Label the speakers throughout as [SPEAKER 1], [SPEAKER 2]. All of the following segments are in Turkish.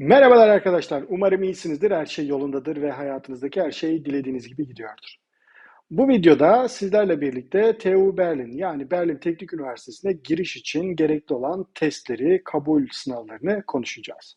[SPEAKER 1] Merhabalar arkadaşlar. Umarım iyisinizdir, her şey yolundadır ve hayatınızdaki her şey dilediğiniz gibi gidiyordur. Bu videoda sizlerle birlikte TU Berlin yani Berlin Teknik Üniversitesi'ne giriş için gerekli olan testleri, kabul sınavlarını konuşacağız.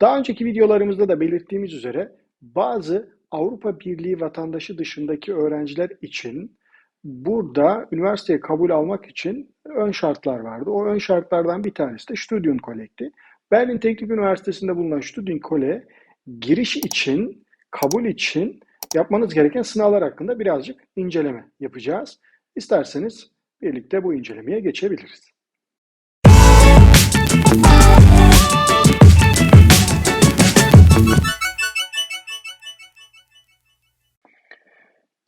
[SPEAKER 1] Daha önceki videolarımızda da belirttiğimiz üzere bazı Avrupa Birliği vatandaşı dışındaki öğrenciler için burada üniversiteye kabul almak için ön şartlar vardı. O ön şartlardan bir tanesi de Studium Collect'i. Berlin Teknik Üniversitesi'nde bulunan Studium Kole giriş için, kabul için yapmanız gereken sınavlar hakkında birazcık inceleme yapacağız. İsterseniz birlikte bu incelemeye geçebiliriz.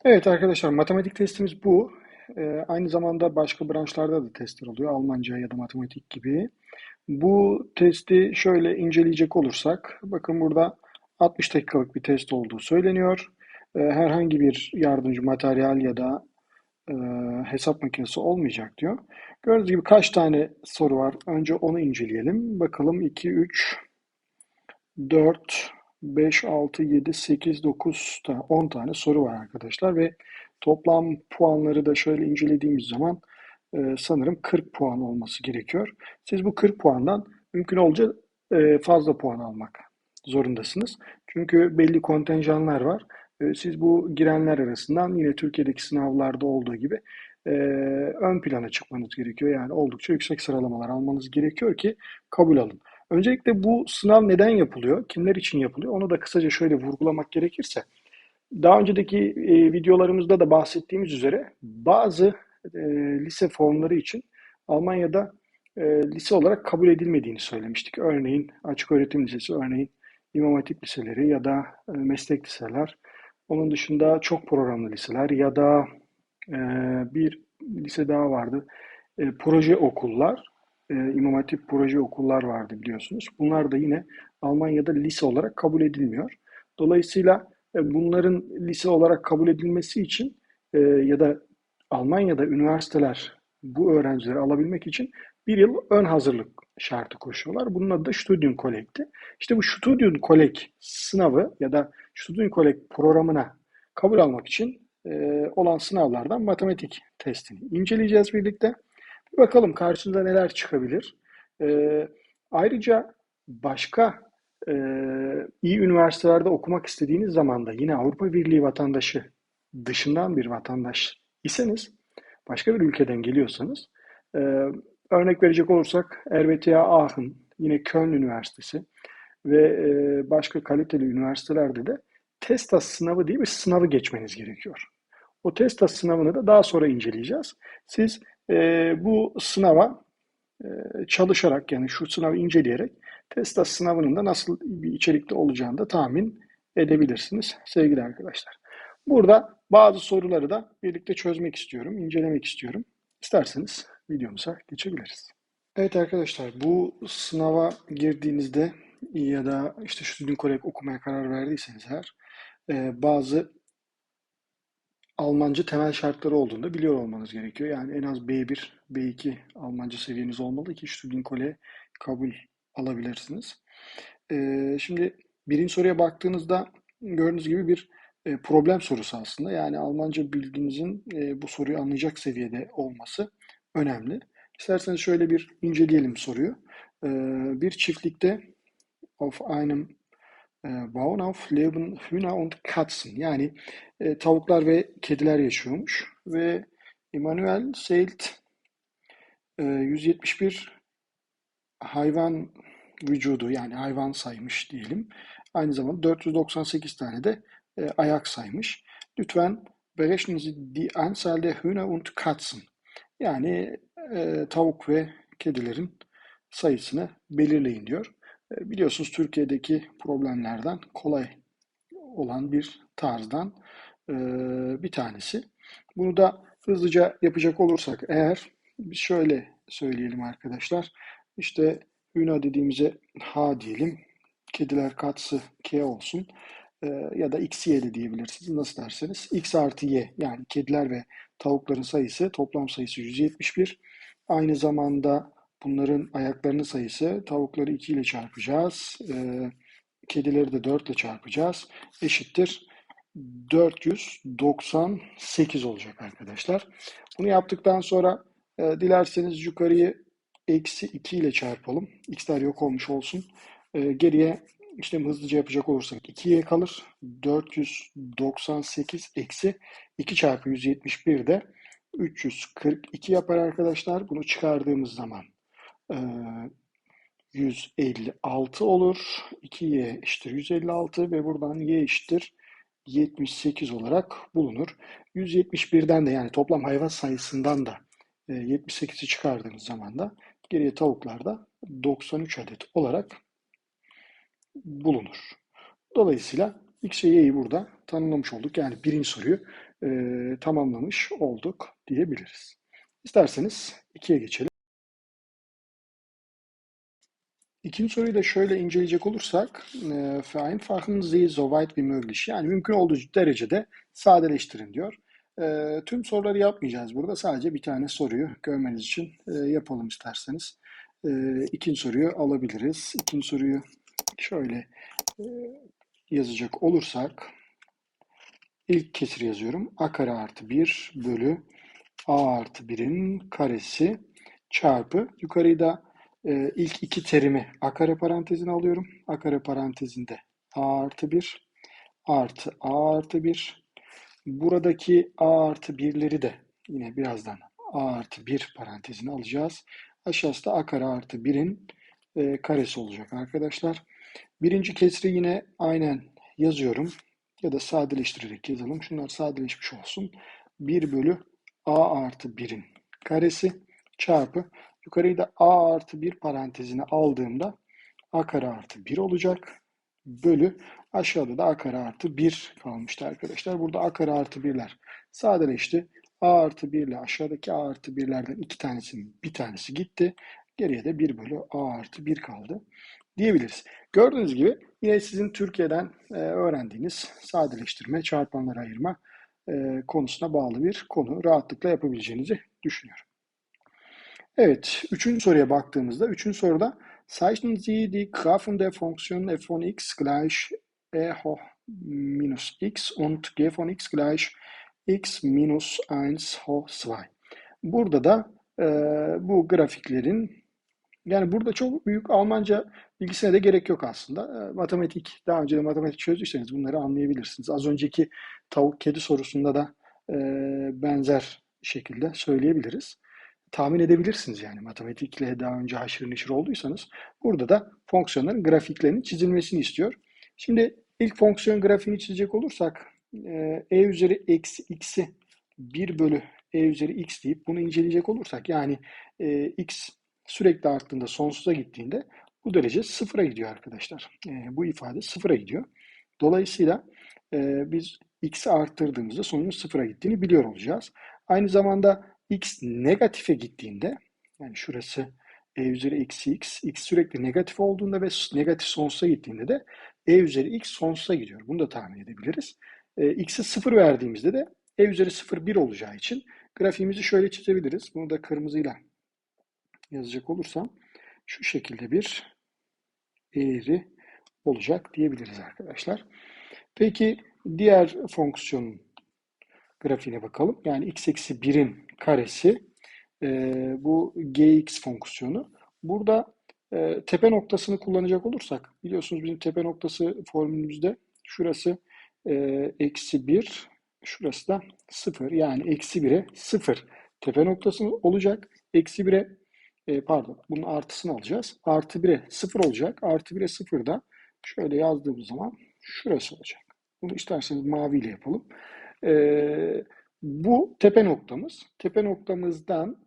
[SPEAKER 1] Evet arkadaşlar matematik testimiz bu. Ee, aynı zamanda başka branşlarda da testler oluyor. Almanca ya da matematik gibi. Bu testi şöyle inceleyecek olursak, bakın burada 60 dakikalık bir test olduğu söyleniyor. Ee, herhangi bir yardımcı materyal ya da e, hesap makinesi olmayacak diyor. Gördüğünüz gibi kaç tane soru var? Önce onu inceleyelim. Bakalım 2, 3, 4, 5, 6, 7, 8, 9, 10 tane soru var arkadaşlar ve toplam puanları da şöyle incelediğimiz zaman e, sanırım 40 puan olması gerekiyor. Siz bu 40 puandan mümkün olunca e, fazla puan almak zorundasınız. Çünkü belli kontenjanlar var. E, siz bu girenler arasından yine Türkiye'deki sınavlarda olduğu gibi e, ön plana çıkmanız gerekiyor. Yani oldukça yüksek sıralamalar almanız gerekiyor ki kabul alın. Öncelikle bu sınav neden yapılıyor? Kimler için yapılıyor? Onu da kısaca şöyle vurgulamak gerekirse. Daha önceki e, videolarımızda da bahsettiğimiz üzere bazı e, lise formları için Almanya'da e, lise olarak kabul edilmediğini söylemiştik. Örneğin açık öğretim lisesi, örneğin İmam Hatip liseleri ya da e, meslek liseler. Onun dışında çok programlı liseler ya da e, bir lise daha vardı. E, proje okullar, e, İmam Hatip proje okullar vardı biliyorsunuz. Bunlar da yine Almanya'da lise olarak kabul edilmiyor. Dolayısıyla bunların lise olarak kabul edilmesi için e, ya da Almanya'da üniversiteler bu öğrencileri alabilmek için bir yıl ön hazırlık şartı koşuyorlar. Bunun adı da Studium Collect'i. İşte bu Studium Collect sınavı ya da Studium Collect programına kabul almak için e, olan sınavlardan matematik testini inceleyeceğiz birlikte. Bir bakalım karşımıza neler çıkabilir. E, ayrıca başka e, iyi üniversitelerde okumak istediğiniz zaman da yine Avrupa Birliği vatandaşı dışından bir vatandaş iseniz, başka bir ülkeden geliyorsanız, e, örnek verecek olursak RWTH Aachen, yine Köln Üniversitesi ve e, başka kaliteli üniversitelerde de TESTAS sınavı diye bir sınavı geçmeniz gerekiyor. O TESTAS sınavını da daha sonra inceleyeceğiz. Siz e, bu sınava e, çalışarak yani şu sınavı inceleyerek TESTAS sınavının da nasıl bir içerikte olacağını da tahmin edebilirsiniz sevgili arkadaşlar. Burada bazı soruları da birlikte çözmek istiyorum, incelemek istiyorum. İsterseniz videomuza geçebiliriz. Evet arkadaşlar bu sınava girdiğinizde ya da işte Student Collect okumaya karar verdiyseniz eğer e, bazı Almanca temel şartları olduğunu da biliyor olmanız gerekiyor. Yani en az B1, B2 Almanca seviyeniz olmalı ki Student Collect kabul alabilirsiniz. E, şimdi birinci soruya baktığınızda gördüğünüz gibi bir e, problem sorusu aslında. Yani Almanca bilginizin e, bu soruyu anlayacak seviyede olması önemli. İsterseniz şöyle bir inceleyelim soruyu. E, bir çiftlikte auf einem Bauernhof leben Hühner und Katzen. Yani tavuklar ve kediler yaşıyormuş. Ve Immanuel Seilt 171 hayvan vücudu yani hayvan saymış diyelim. Aynı zamanda 498 tane de e, ayak saymış. Lütfen berechnen Sie die Anzahl der Hühner und Katzen. Yani e, tavuk ve kedilerin sayısını belirleyin diyor. E, biliyorsunuz Türkiye'deki problemlerden kolay olan bir tarzdan e, bir tanesi. Bunu da hızlıca yapacak olursak eğer şöyle söyleyelim arkadaşlar. İşte Hüna dediğimize H diyelim. Kediler katsı K olsun e, ya da XY de diyebilirsiniz. Nasıl derseniz. X artı Y yani kediler ve tavukların sayısı toplam sayısı 171. Aynı zamanda bunların ayaklarının sayısı tavukları 2 ile çarpacağız. E, kedileri de 4 ile çarpacağız. Eşittir 498 olacak arkadaşlar. Bunu yaptıktan sonra e, dilerseniz yukarıyı eksi 2 ile çarpalım. X'ler yok olmuş olsun. E, geriye işlemi hızlıca yapacak olursak 2'ye kalır. 498 eksi 2 çarpı 171 de 342 yapar arkadaşlar. Bunu çıkardığımız zaman e, 156 olur. 2y eşittir 156 ve buradan y eşittir 78 olarak bulunur. 171'den de yani toplam hayvan sayısından da 78'i çıkardığımız zaman da geriye tavuklarda 93 adet olarak bulunur. Dolayısıyla X ve Y'yi burada tanımlamış olduk. Yani birinci soruyu e, tamamlamış olduk diyebiliriz. İsterseniz ikiye geçelim. İkinci soruyu da şöyle inceleyecek olursak vereinfachen Sie so weit wie möglich. Yani mümkün olduğu derecede sadeleştirin diyor. E, tüm soruları yapmayacağız burada. Sadece bir tane soruyu görmeniz için e, yapalım isterseniz. E, ikinci soruyu alabiliriz. İkinci soruyu şöyle e, yazacak olursak ilk kesir yazıyorum. A kare artı 1 bölü A artı 1'in karesi çarpı yukarıyı da e, ilk iki terimi A kare parantezine alıyorum. A kare parantezinde A artı 1 artı A artı 1 buradaki A artı 1'leri de yine birazdan A artı 1 parantezine alacağız. Aşağısı da A kare artı 1'in e, karesi olacak arkadaşlar. Birinci kesri yine aynen yazıyorum. Ya da sadeleştirerek yazalım. Şunlar sadeleşmiş olsun. 1 bölü a artı 1'in karesi çarpı yukarıyı da a artı 1 parantezine aldığımda a kare artı 1 olacak. Bölü aşağıda da a kare artı 1 kalmıştı arkadaşlar. Burada a kare artı 1'ler sadeleşti. a artı 1 ile aşağıdaki a artı 1'lerden iki tanesinin bir tanesi gitti. Geriye de 1 bölü a artı 1 kaldı diyebiliriz. Gördüğünüz gibi yine sizin Türkiye'den e, öğrendiğiniz sadeleştirme, çarpanlara ayırma e, konusuna bağlı bir konu. Rahatlıkla yapabileceğinizi düşünüyorum. Evet, üçüncü soruya baktığımızda, üçüncü soruda Zeichnen Sie die Graphen der Funktion f von x gleich e hoch minus x und g von x gleich x minus 1 hoch 2. Burada da e, bu grafiklerin yani burada çok büyük Almanca bilgisine de gerek yok aslında. Matematik, daha önce de matematik çözdüyseniz bunları anlayabilirsiniz. Az önceki tavuk kedi sorusunda da e, benzer şekilde söyleyebiliriz. Tahmin edebilirsiniz yani matematikle daha önce haşır neşir olduysanız. Burada da fonksiyonların grafiklerinin çizilmesini istiyor. Şimdi ilk fonksiyon grafiğini çizecek olursak e üzeri eksi x'i 1 bölü e üzeri x deyip bunu inceleyecek olursak yani e, x sürekli arttığında sonsuza gittiğinde bu derece sıfıra gidiyor arkadaşlar. E, bu ifade sıfıra gidiyor. Dolayısıyla e, biz x'i arttırdığımızda sonucun sıfıra gittiğini biliyor olacağız. Aynı zamanda x negatife gittiğinde yani şurası e üzeri eksi x, x sürekli negatif olduğunda ve negatif sonsuza gittiğinde de e üzeri x sonsuza gidiyor. Bunu da tahmin edebiliriz. E, x'e sıfır verdiğimizde de e üzeri sıfır bir olacağı için grafiğimizi şöyle çizebiliriz. Bunu da kırmızıyla yazacak olursam şu şekilde bir eğri olacak diyebiliriz arkadaşlar. Peki diğer fonksiyonun grafiğine bakalım. Yani x eksi 1'in karesi e, bu gx fonksiyonu. Burada e, tepe noktasını kullanacak olursak biliyorsunuz bizim tepe noktası formülümüzde şurası e, eksi 1 şurası da 0 yani eksi 1'e 0 tepe noktası olacak. Eksi 1'e e, pardon bunun artısını alacağız. Artı 1'e 0 olacak. Artı 1'e 0 da şöyle yazdığımız zaman şurası olacak. Bunu isterseniz maviyle yapalım. E, bu tepe noktamız. Tepe noktamızdan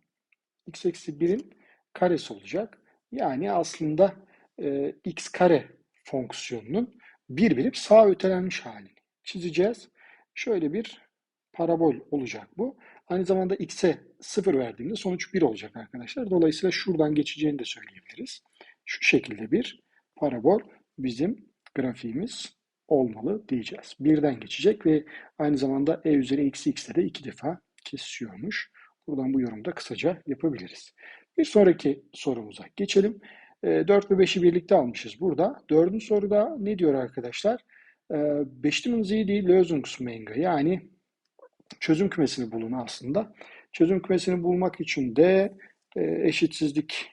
[SPEAKER 1] x eksi 1'in karesi olacak. Yani aslında e, x kare fonksiyonunun bir birim sağ ötelenmiş halini çizeceğiz. Şöyle bir parabol olacak bu. Aynı zamanda x'e 0 verdiğimde sonuç 1 olacak arkadaşlar. Dolayısıyla şuradan geçeceğini de söyleyebiliriz. Şu şekilde bir parabol bizim grafiğimiz olmalı diyeceğiz. Birden geçecek ve aynı zamanda e üzeri eksi x'te de iki defa kesiyormuş. Buradan bu yorumda kısaca yapabiliriz. Bir sonraki sorumuza geçelim. E, 4 ve 5'i birlikte almışız burada. Dördüncü soruda ne diyor arkadaşlar? E, Bestimmen Sie die Lösungsmenge yani çözüm kümesini bulun aslında. Çözüm kümesini bulmak için de e, eşitsizlik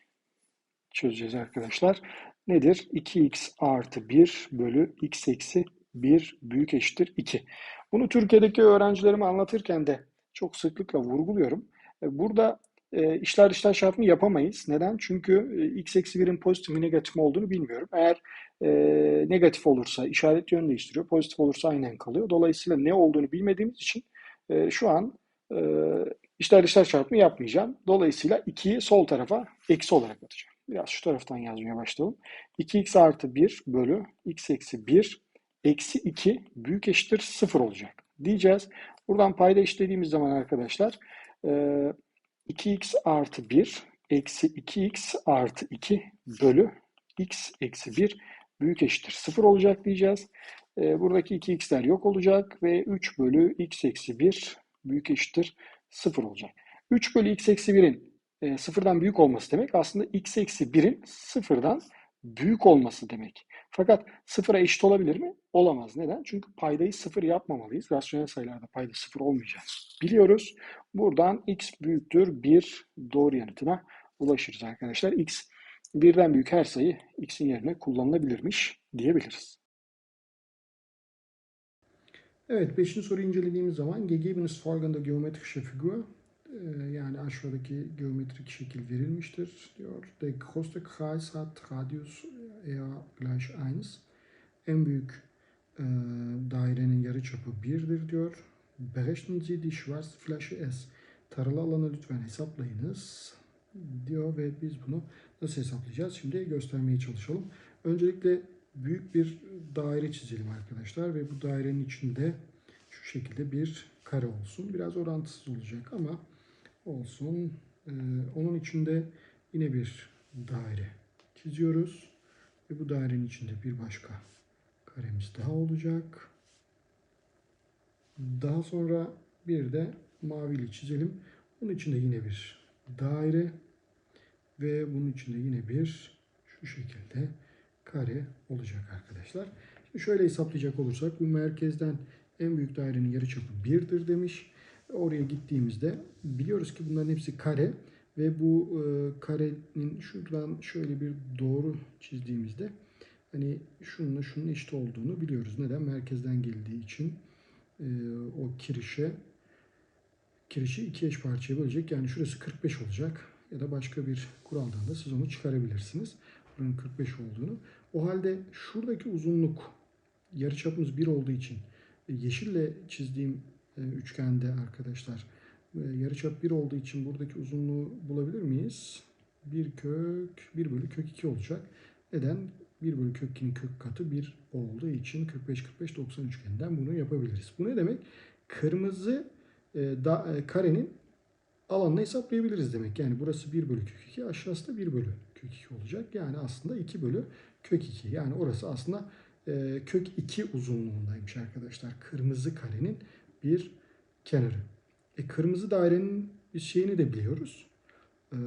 [SPEAKER 1] çözeceğiz arkadaşlar. Nedir? 2x artı 1 bölü x eksi 1 büyük eşittir 2. Bunu Türkiye'deki öğrencilerime anlatırken de çok sıklıkla vurguluyorum. E, burada e, işler dışlar çarpımı yapamayız. Neden? Çünkü e, x eksi 1'in pozitif mi negatif mi olduğunu bilmiyorum. Eğer e, negatif olursa işaret yön değiştiriyor. Pozitif olursa aynen kalıyor. Dolayısıyla ne olduğunu bilmediğimiz için e, şu an e, işler dışlar çarpımı yapmayacağım. Dolayısıyla 2'yi sol tarafa eksi olarak atacağım. Biraz şu taraftan yazmaya başlayalım. 2x artı 1 bölü x eksi 1 eksi 2 büyük eşittir 0 olacak diyeceğiz. Buradan payda işlediğimiz zaman arkadaşlar 2x artı 1 eksi 2x artı 2 bölü x eksi 1 büyük eşittir 0 olacak diyeceğiz. Buradaki 2x'ler yok olacak ve 3 bölü x eksi 1 büyük eşittir 0 olacak. 3 bölü x eksi 1'in e, sıfırdan büyük olması demek aslında x eksi 1'in sıfırdan büyük olması demek. Fakat sıfıra eşit olabilir mi? Olamaz. Neden? Çünkü paydayı sıfır yapmamalıyız. Rasyonel sayılarda payda sıfır olmayacak. Biliyoruz. Buradan x büyüktür 1 doğru yanıtına ulaşırız arkadaşlar. x birden büyük her sayı x'in yerine kullanılabilirmiş diyebiliriz. Evet, beşinci soruyu incelediğimiz zaman gegebenes folgende geometrische Figur ee, yani aşağıdaki geometrik şekil verilmiştir diyor. Der größte Kreis hat Radius eher gleich 1. En büyük e, dairenin yarıçapı 1'dir diyor. Berechnen Sie die Schwarzfläche S. Taralı alanı lütfen hesaplayınız diyor ve biz bunu nasıl hesaplayacağız? Şimdi göstermeye çalışalım. Öncelikle büyük bir daire çizelim arkadaşlar ve bu dairenin içinde şu şekilde bir kare olsun. Biraz orantısız olacak ama olsun. Ee, onun içinde yine bir daire çiziyoruz. Ve bu dairenin içinde bir başka karemiz daha olacak. Daha sonra bir de mavili çizelim. Bunun içinde yine bir daire ve bunun içinde yine bir şu şekilde kare olacak arkadaşlar. Şimdi şöyle hesaplayacak olursak bu merkezden en büyük dairenin yarıçapı 1'dir demiş. Oraya gittiğimizde biliyoruz ki bunların hepsi kare ve bu e, karenin şuradan şöyle bir doğru çizdiğimizde hani şununla şunun eşit olduğunu biliyoruz. Neden? Merkezden geldiği için e, o kirişe kirişi iki eş parçaya bölecek. Yani şurası 45 olacak ya da başka bir kuraldan da siz onu çıkarabilirsiniz. Buranın 45 olduğunu. O halde şuradaki uzunluk yarıçapımız 1 olduğu için e, yeşille çizdiğim e, üçgende arkadaşlar. Yarıçap 1 olduğu için buradaki uzunluğu bulabilir miyiz? 1 kök 1 bölü kök 2 olacak. Neden? 1 bölü kök 2'nin kök katı 1 olduğu için 45-45-90 üçgeninden bunu yapabiliriz. Bu ne demek? Kırmızı e, da, e, karenin alanını hesaplayabiliriz demek. Yani burası 1 bölü kök 2 aşağısı da 1 bölü kök 2 olacak. Yani aslında 2 bölü kök 2. Yani orası aslında e, kök 2 uzunluğundaymış arkadaşlar. Kırmızı karenin bir kenarı. E, kırmızı dairenin şeyini de biliyoruz. E,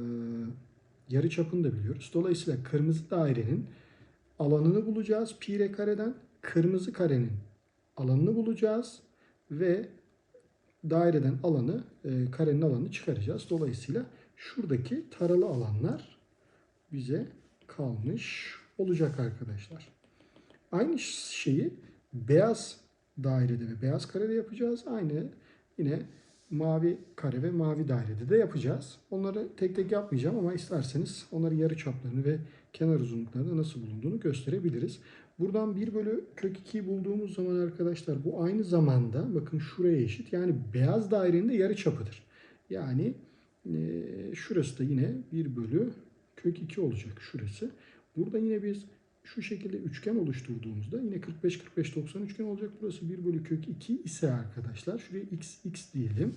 [SPEAKER 1] yarı çapını da biliyoruz. Dolayısıyla kırmızı dairenin alanını bulacağız pi r kareden. Kırmızı karenin alanını bulacağız ve daireden alanı, e, karenin alanını çıkaracağız. Dolayısıyla şuradaki taralı alanlar bize kalmış olacak arkadaşlar. Aynı şeyi beyaz dairede ve beyaz karede yapacağız. Aynı yine mavi kare ve mavi dairede de yapacağız. Onları tek tek yapmayacağım ama isterseniz onların yarı çaplarını ve kenar uzunluklarını nasıl bulunduğunu gösterebiliriz. Buradan 1 bölü kök 2'yi bulduğumuz zaman arkadaşlar bu aynı zamanda bakın şuraya eşit. Yani beyaz dairenin de yarı çapıdır. Yani e, şurası da yine 1 bölü kök 2 olacak şurası. Burada yine biz şu şekilde üçgen oluşturduğumuzda yine 45-45-90 üçgen olacak. Burası 1 bölü kök 2 ise arkadaşlar şuraya x x diyelim.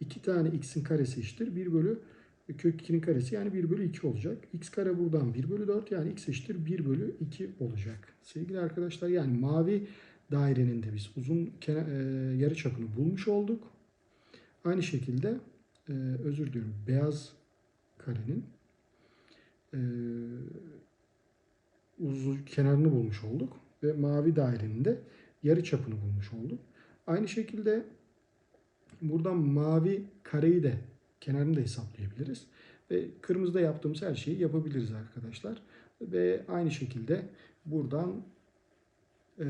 [SPEAKER 1] 2 tane x'in karesi eşittir. 1 bölü kök 2'nin karesi yani 1 bölü 2 olacak. x kare buradan 1 bölü 4 yani x eşittir 1 bölü 2 olacak. Sevgili arkadaşlar yani mavi dairenin de biz uzun e, yarı çapını bulmuş olduk. Aynı şekilde e, özür diliyorum beyaz karenin e, uzun kenarını bulmuş olduk ve mavi dairenin de yarı çapını bulmuş olduk. Aynı şekilde buradan mavi kareyi de kenarını da hesaplayabiliriz. Ve kırmızıda yaptığımız her şeyi yapabiliriz arkadaşlar. Ve aynı şekilde buradan eee,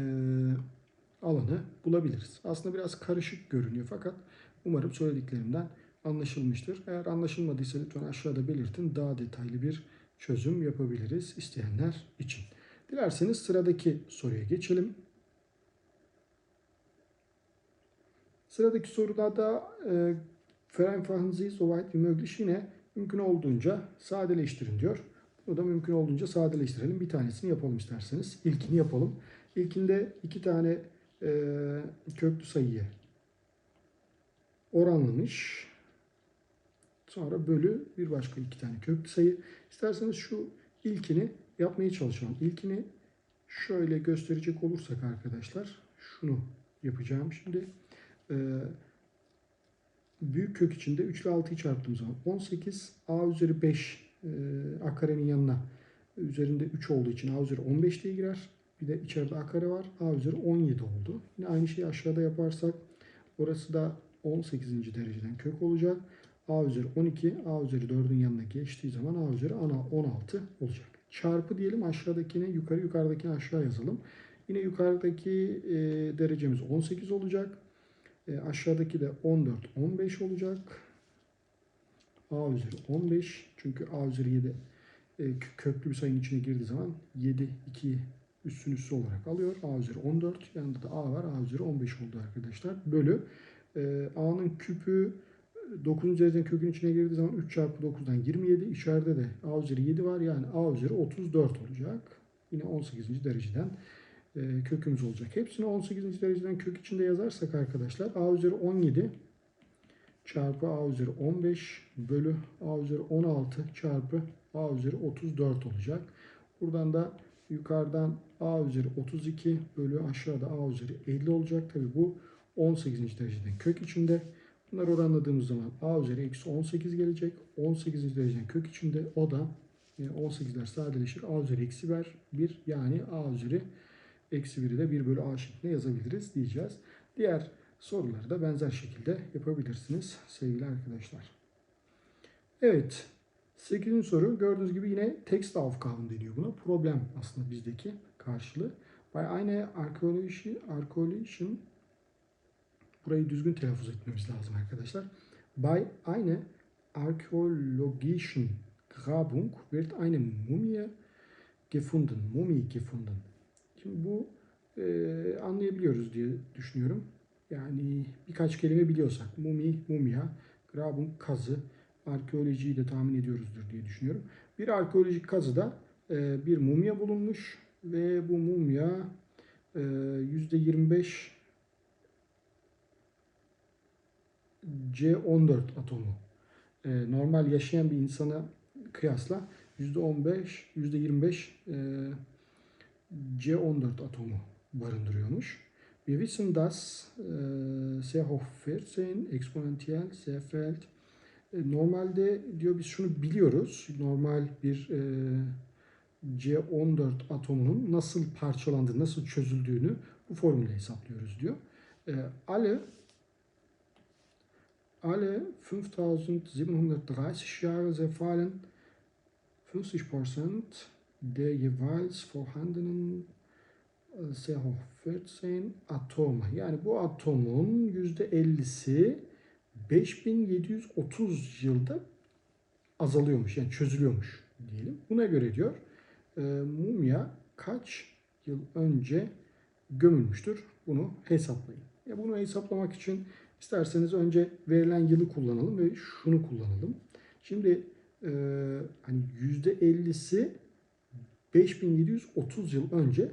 [SPEAKER 1] alanı bulabiliriz. Aslında biraz karışık görünüyor fakat umarım söylediklerimden anlaşılmıştır. Eğer anlaşılmadıysa lütfen aşağıda belirtin. Daha detaylı bir çözüm yapabiliriz isteyenler için. Dilerseniz sıradaki soruya geçelim. Sıradaki soruda da e, Vereinfachen soweit wie möglich yine mümkün olduğunca sadeleştirin diyor. Bunu da mümkün olduğunca sadeleştirelim. Bir tanesini yapalım isterseniz. İlkini yapalım. İlkinde iki tane e, köklü sayıyı oranlamış. Sonra bölü bir başka iki tane köklü sayı. İsterseniz şu ilkini yapmaya çalışalım. İlkini şöyle gösterecek olursak arkadaşlar şunu yapacağım şimdi. Ee, büyük kök içinde 3 ile 6'yı çarptığım zaman 18 a üzeri 5 e, a karenin yanına üzerinde 3 olduğu için a üzeri 15 diye girer. Bir de içeride a kare var. a üzeri 17 oldu. Yine aynı şeyi aşağıda yaparsak orası da 18. dereceden kök olacak. A üzeri 12 a üzeri 4'ün yanına geçtiği zaman a üzeri ana 16 olacak. Çarpı diyelim aşağıdakini yukarı yukarıdakini aşağı yazalım. Yine yukarıdaki e, derecemiz 18 olacak. E, aşağıdaki de 14, 15 olacak. A üzeri 15. Çünkü A üzeri 7 e, kö- köklü bir sayının içine girdiği zaman 7, 2 üstün üstü olarak alıyor. A üzeri 14. Yanında da A var. A üzeri 15 oldu arkadaşlar. Bölü. E, A'nın küpü 9. dereceden kökün içine girdiği zaman 3 çarpı 9'dan 27. İçeride de A üzeri 7 var. Yani A üzeri 34 olacak. Yine 18. dereceden e, kökümüz olacak. Hepsini 18. dereceden kök içinde yazarsak arkadaşlar a üzeri 17 çarpı a üzeri 15 bölü a üzeri 16 çarpı a üzeri 34 olacak. Buradan da yukarıdan a üzeri 32 bölü aşağıda a üzeri 50 olacak. Tabi bu 18. dereceden kök içinde. Bunları oranladığımız zaman a üzeri eksi 18 gelecek. 18. dereceden kök içinde o da yani 18'ler sadeleşir. a üzeri eksi ver 1 yani a üzeri eksi 1'i de 1 bölü a şeklinde yazabiliriz diyeceğiz. Diğer soruları da benzer şekilde yapabilirsiniz sevgili arkadaşlar. Evet. 8. soru gördüğünüz gibi yine Textaufgaben deniyor buna. Problem aslında bizdeki karşılığı. Bei eine arkeoloji, arkeologischen burayı düzgün telaffuz etmemiz lazım arkadaşlar. Bei eine arkeologischen Grabung wird eine Mumie gefunden. Mumie gefunden. Şimdi bu e, anlayabiliyoruz diye düşünüyorum. Yani birkaç kelime biliyorsak mumi, mumya, grabun kazı, arkeolojiyi de tahmin ediyoruzdur diye düşünüyorum. Bir arkeolojik kazıda e, bir mumya bulunmuş ve bu mumya e, %25 C14 atomu. E, normal yaşayan bir insana kıyasla %15, %25 e, C14 atomu barındırıyormuş. Wir wissen, dass e, sehr hoch 14 eksponansiyel sehr fällt. E, Normalde diyor biz şunu biliyoruz. Normal bir e, C14 atomunun nasıl parçalandığını, nasıl çözüldüğünü bu formülle hesaplıyoruz diyor. E, alle alle 5730 Jahre zerfallen 50% der jeweils vorhandenen e, sehr hoch 14 atomu. Yani bu atomun %50'si 5730 yılda azalıyormuş. Yani çözülüyormuş diyelim. Buna göre diyor e, mumya kaç yıl önce gömülmüştür? Bunu hesaplayın. Ya bunu hesaplamak için isterseniz önce verilen yılı kullanalım ve şunu kullanalım. Şimdi e, hani %50'si 5730 yıl önce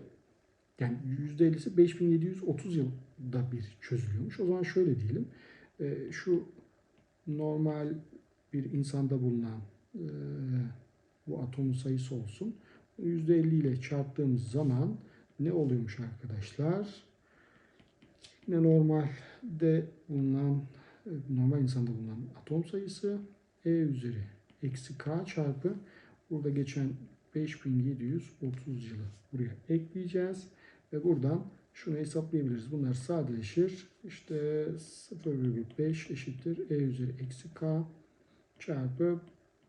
[SPEAKER 1] yani %50'si 5730 yılda bir çözülüyormuş. O zaman şöyle diyelim. e, şu normal bir insanda bulunan e, bu atomun sayısı olsun. %50 ile çarptığımız zaman ne oluyormuş arkadaşlar? Yine normalde bulunan normal insanda bulunan atom sayısı E üzeri eksi K çarpı burada geçen
[SPEAKER 2] 5730 yılı buraya ekleyeceğiz. Ve buradan şunu hesaplayabiliriz. Bunlar sadeleşir. İşte 0,5 eşittir e üzeri eksi k çarpı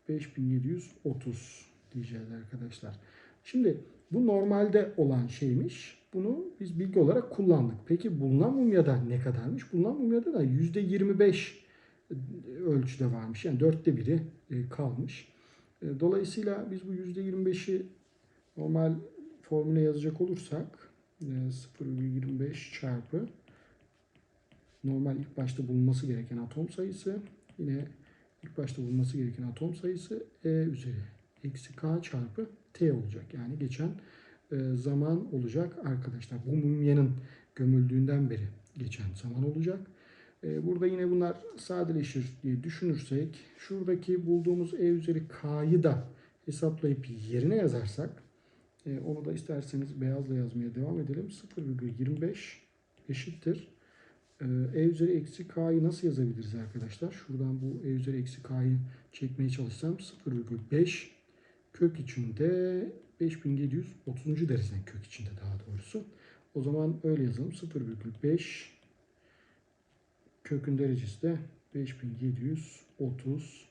[SPEAKER 2] 5730 diyeceğiz arkadaşlar. Şimdi bu normalde olan şeymiş. Bunu biz bilgi olarak kullandık. Peki bulunan mumyada ne kadarmış? Bulunan mumyada da %25 ölçüde varmış. Yani dörtte biri e, kalmış. E, Dolayısıyla biz bu %25'i normal formüle yazacak olursak e, 0,25 çarpı normal ilk başta bulunması gereken atom sayısı yine ilk başta bulunması gereken atom sayısı E üzeri eksi K çarpı T olacak. Yani geçen e, zaman olacak arkadaşlar. Bu mumyanın gömüldüğünden beri geçen zaman olacak. E, Burada yine bunlar sadeleşir diye düşünürsek şuradaki bulduğumuz E üzeri K'yı da hesaplayıp yerine yazarsak e, onu da isterseniz beyazla yazmaya devam edelim. 0,25 eşittir. E, E üzeri eksi K'yı nasıl yazabiliriz arkadaşlar? Şuradan bu E üzeri eksi K'yı çekmeye çalışsam 0,5 kök içinde 5730. dereceden kök içinde daha doğrusu. O zaman öyle yazalım. 0,5 kökün derecesi de 5730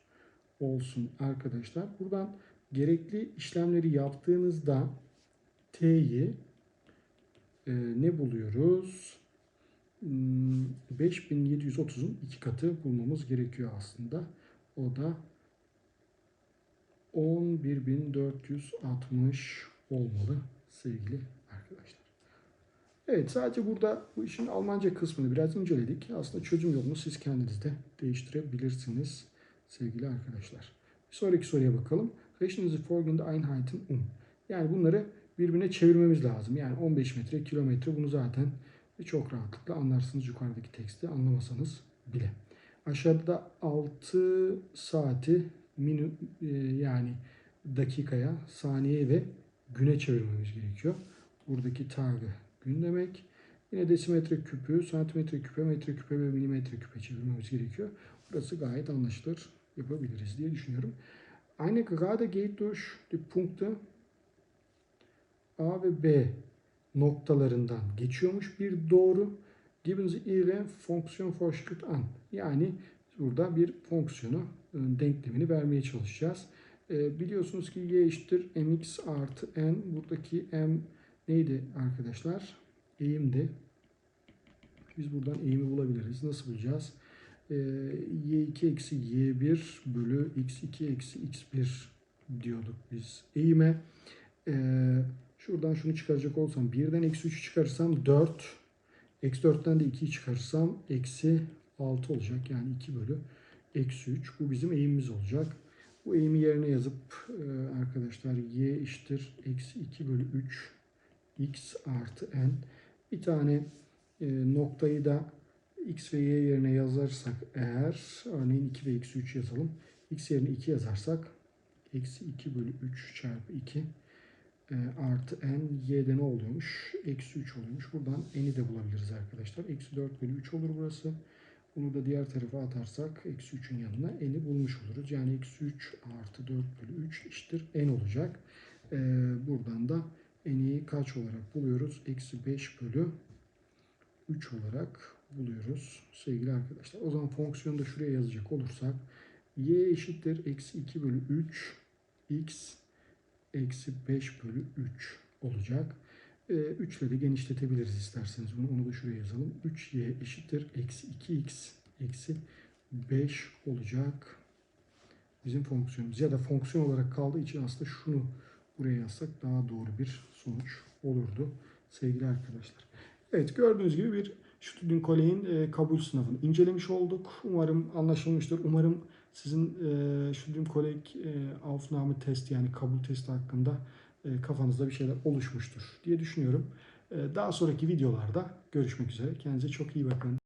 [SPEAKER 2] olsun arkadaşlar. Buradan gerekli işlemleri yaptığınızda T'yi e, ne buluyoruz? Hmm, 5730'un iki katı bulmamız gerekiyor aslında. O da 11460 olmalı sevgili arkadaşlar. Evet sadece burada bu işin Almanca kısmını biraz inceledik. Aslında çözüm yolunu siz kendiniz de değiştirebilirsiniz sevgili arkadaşlar. Bir sonraki soruya bakalım. Rechnen Sie folgende Einheiten um. Yani bunları birbirine çevirmemiz lazım. Yani 15 metre, kilometre bunu zaten çok rahatlıkla anlarsınız yukarıdaki teksti anlamasanız bile. Aşağıda da 6 saati minü, e, yani dakikaya, saniye ve güne çevirmemiz gerekiyor. Buradaki targı gün demek. Yine desimetre küpü, santimetre küpe, metre küpe ve milimetre küpe çevirmemiz gerekiyor. Burası gayet anlaşılır yapabiliriz diye düşünüyorum. Eine Gerade geht durch die Punkte A ve B noktalarından geçiyormuş bir doğru. Geben Sie Ihre Fonksiyon Fortschritt an. Yani burada bir fonksiyonu denklemini vermeye çalışacağız. E, biliyorsunuz ki y eşittir mx artı n. Buradaki m neydi arkadaşlar? Eğimdi. Biz buradan eğimi bulabiliriz. Nasıl bulacağız? E, y2 eksi y1 bölü x2 eksi x1 diyorduk biz eğime. E, şuradan şunu çıkaracak olsam 1'den eksi 3'ü çıkarırsam 4. Eksi 4'ten de 2'yi çıkarırsam eksi 6 olacak. Yani 2 bölü eksi 3. Bu bizim eğimimiz olacak. Bu eğimi yerine yazıp e, arkadaşlar y eşittir eksi 2 bölü 3 x artı n. Bir tane e, noktayı da x ve y yerine yazarsak eğer örneğin 2 ve eksi 3 yazalım. x yerine 2 yazarsak eksi 2 bölü 3 çarpı 2 e, artı n y'de ne oluyormuş? Eksi 3 oluyormuş. Buradan n'i de bulabiliriz arkadaşlar. Eksi 4 bölü 3 olur burası. Bunu da diğer tarafa atarsak eksi 3'ün yanına n'i bulmuş oluruz. Yani eksi 3 artı 4 bölü 3 eşittir n olacak. E, buradan da n'i kaç olarak buluyoruz? Eksi 5 bölü 3 olarak buluyoruz sevgili arkadaşlar. O zaman fonksiyonu da şuraya yazacak olursak y eşittir eksi 2 bölü 3 x eksi 5 bölü 3 olacak. E, 3 ile de genişletebiliriz isterseniz bunu. Onu da şuraya yazalım. 3y eşittir eksi 2x eksi 5 olacak bizim fonksiyonumuz. Ya da fonksiyon olarak kaldığı için aslında şunu buraya yazsak daha doğru bir sonuç olurdu sevgili arkadaşlar. Evet gördüğünüz gibi bir Student Kolej'in e, kabul sınavını incelemiş olduk. Umarım anlaşılmıştır. Umarım sizin e, Student Kolleg e, Aufnahme test yani kabul testi hakkında kafanızda bir şeyler oluşmuştur diye düşünüyorum. E, daha sonraki videolarda görüşmek üzere. Kendinize çok iyi bakın.